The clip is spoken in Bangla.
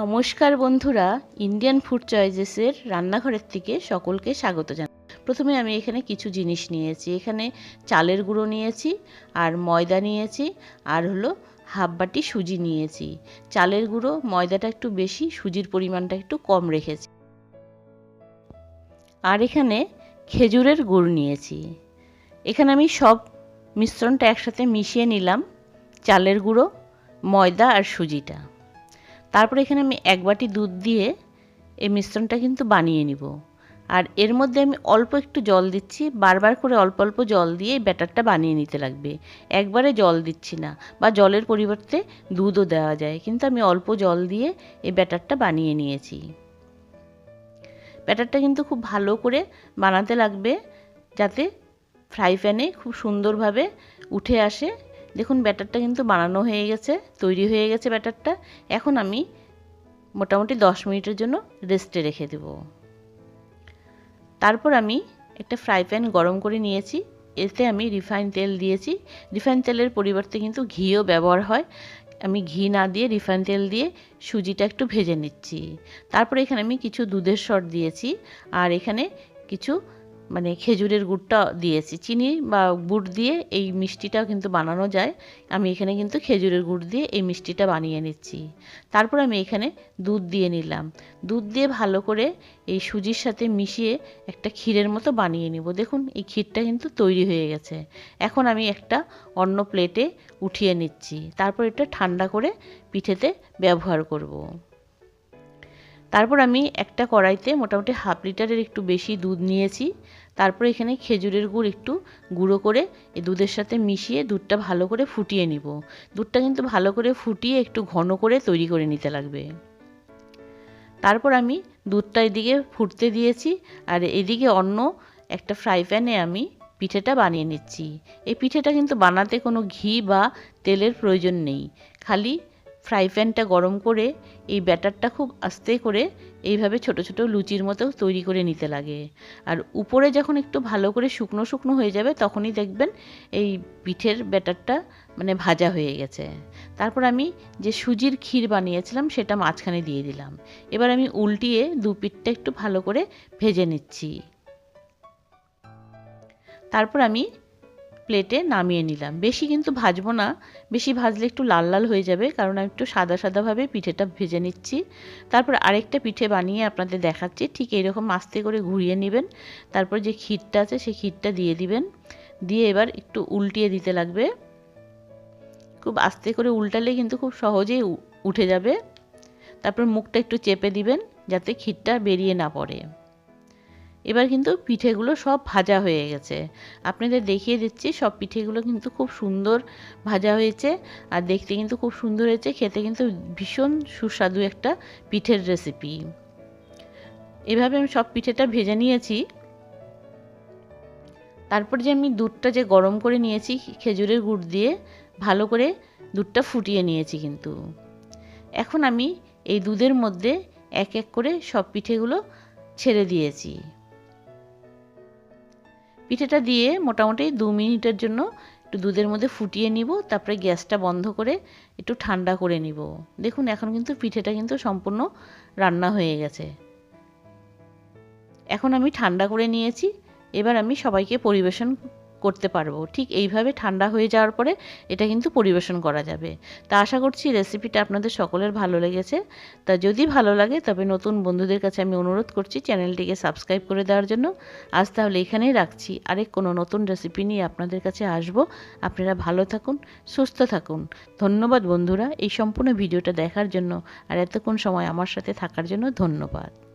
নমস্কার বন্ধুরা ইন্ডিয়ান ফুড চয়েসেসের রান্নাঘরের থেকে সকলকে স্বাগত জানাই। প্রথমে আমি এখানে কিছু জিনিস নিয়েছি। এখানে চালের গুঁড়ো নিয়েছি, আর ময়দা নিয়েছি, আর হলো হাফ বাটি সুজি নিয়েছি। চালের গুঁড়ো, ময়দাটা একটু বেশি, সুজির পরিমাণটা একটু কম রেখেছি। আর এখানে খেজুরের গুড় নিয়েছি। এখানে আমি সব মিশ্রণটা একসাথে মিশিয়ে নিলাম, চালের গুঁড়ো, ময়দা আর সুজিটা। তারপর এখানে আমি এক বাটি দুধ দিয়ে এই মিশ্রণটা কিন্তু বানিয়ে নিব। আর এর মধ্যে আমি অল্প একটু জল দিচ্ছি, বারবার করে অল্প অল্প জল দিয়ে ব্যাটারটা বানিয়ে নিতে লাগবে। একবারে জল দিচ্ছি না বা জলের পরিবর্তে দুধও দেওয়া যায়, কিন্তু আমি অল্প জল দিয়ে এই ব্যাটারটা বানিয়ে নিয়েছি। ব্যাটারটা কিন্তু খুব ভালো করে বানাতে লাগবে যাতে ফ্রাই প্যানে খুব সুন্দরভাবে উঠে আসে দেখুন, ব্যাটারটা কিন্তু বানানো হয়ে গেছে, তৈরি হয়ে গেছে ব্যাটারটা। এখন আমি মোটামুটি দশ মিনিটের জন্য রেস্টে রেখে দেব। তারপর আমি একটা ফ্রাই প্যান গরম করে নিয়েছি। এতে আমি রিফাইন তেল দিয়েছি। রিফাইন তেলের পরিবর্তে কিন্তু ঘিও ব্যবহার হয়। আমি ঘি না দিয়ে রিফাইন তেল দিয়ে সুজিটা একটু ভেজে নিচ্ছি। তারপরে এখানে আমি কিছু দুধের শট দিয়েছি। আর এখানে কিছু মানে খেজুরের গুড়টা দিয়েছি। চিনি বা গুড় দিয়ে এই মিষ্টিটাও কিন্তু বানানো যায়। আমি এখানে কিন্তু খেজুরের গুড় দিয়ে এই মিষ্টিটা বানিয়ে নিচ্ছি। তারপর আমি এখানে দুধ দিয়ে নিলাম। দুধ দিয়ে ভালো করে এই সুজির সাথে মিশিয়ে একটা ক্ষীরের মতো বানিয়ে নিব। দেখুন, এই ক্ষীরটা কিন্তু তৈরি হয়ে গেছে। এখন আমি একটা অন্য প্লেটে উঠিয়ে নিচ্ছি। তারপর এটা ঠান্ডা করে পিঠেতে ব্যবহার করব। তারপর আমি একটা কড়াইতে মোটামুটি হাফ লিটারের একটু বেশি দুধ নিয়েছি। তারপর এখানে খেজুরের গুড় একটু গুঁড়ো করে এই দুধের সাথে মিশিয়ে দুধটা ভালো করে ফুটিয়ে নিব। দুধটা কিন্তু ভালো করে ফুটিয়ে একটু ঘন করে তৈরি করে নিতে লাগবে। তারপর আমি দুধটা এদিকে ফুটতে দিয়েছি আর এদিকে অন্য একটা ফ্রাই প্যানে আমি পিঠেটা বানিয়ে নিচ্ছি। এই পিঠেটা কিন্তু বানাতে কোনো ঘি বা তেলের প্রয়োজন নেই। খালি ফ্রাই প্যানটা গরম করে এই ব্যাটারটা খুব আস্তে করে এইভাবে ছোট ছোট লুচির মতো তৈরি করে নিতে লাগে। আর উপরে যখন একটু ভালো করে শুকনো শুকনো হয়ে যাবে, তখনই দেখবেন এই পিঠের ব্যাটারটা মানে ভাজা হয়ে গেছে। তারপর আমি যে সুজির ক্ষীর বানিয়েছিলাম, সেটা মাঝখানে দিয়ে দিলাম। এবার আমি উল্টিয়ে দু পিঠটা একটু ভালো করে ভেজে নিচ্ছি। তারপর আমি প্লেটে নামিয়ে নিলাম। বেশি কিন্তু ভাজবো না। বেশি ভাজলে একটু লাল লাল হয়ে যাবে, কারণ আমি একটু সাদা সাদাভাবে পিঠেটা ভেজে নিচ্ছি। তারপর আরেকটা পিঠে বানিয়ে আপনাদের দেখাচ্ছি। ঠিক এরকম আস্তে করে ঘুরিয়ে নেবেন। তারপর যে ক্ষীরটা আছে, সেই ক্ষীরটা দিয়ে দিবেন। দিয়ে এবার একটু উল্টিয়ে দিতে লাগবে। খুব আস্তে করে উল্টালে কিন্তু খুব সহজেই উঠে যাবে। তারপর মুখটা একটু চেপে দিবেন, যাতে ক্ষীরটা বেরিয়ে না পড়ে। এবার কিন্তু পিঠেগুলো সব ভাজা হয়ে গেছে। আপনাদের দেখিয়ে দিচ্ছি, সব পিঠেগুলো কিন্তু খুব সুন্দর ভাজা হয়েছে। আর দেখতে কিন্তু খুব সুন্দর হয়েছে, খেতে কিন্তু ভীষণ সুস্বাদু একটা পিঠের রেসিপি এভাবে আমি সব পিঠেটা ভেজে নিয়েছি। তারপর যে আমি দুধটা যে গরম করে নিয়েছি খেজুরের গুড় দিয়ে, ভালো করে দুধটা ফুটিয়ে নিয়েছি কিন্তু। এখন আমি এই দুধের মধ্যে এক এক করে সব পিঠেগুলো ছেড়ে দিয়েছি। পিঠেটা দিয়ে মোটামুটি দু মিনিটের জন্য একটু দুধের মধ্যে ফুটিয়ে নিব, তারপরে গ্যাসটা বন্ধ করে একটু ঠান্ডা করে নিব। দেখুন, এখন কিন্তু পিঠেটা কিন্তু সম্পূর্ণ রান্না হয়ে গেছে। এখন আমি ঠান্ডা করে নিয়েছি। এবার আমি সবাইকে পরিবেশন করতে পারব। ঠিক এইভাবে ঠান্ডা হয়ে যাওয়ার পরে এটা কিন্তু পরিবেশন করা যাবে। তা আশা করছি রেসিপিটা আপনাদের সকলের ভালো লেগেছে। তা যদি ভালো লাগে তবে নতুন বন্ধুদের কাছে আমি অনুরোধ করছি চ্যানেলটিকে সাবস্ক্রাইব করে দেওয়ার জন্য। আজ তাহলে এখানেই রাখছি। আরেক কোনো নতুন রেসিপি নিয়ে আপনাদের কাছে আসব। আপনারা ভালো থাকুন, সুস্থ থাকুন। ধন্যবাদ বন্ধুরা এই সম্পূর্ণ ভিডিওটা দেখার জন্য। আর এতক্ষণ সময় আমার সাথে থাকার জন্য ধন্যবাদ।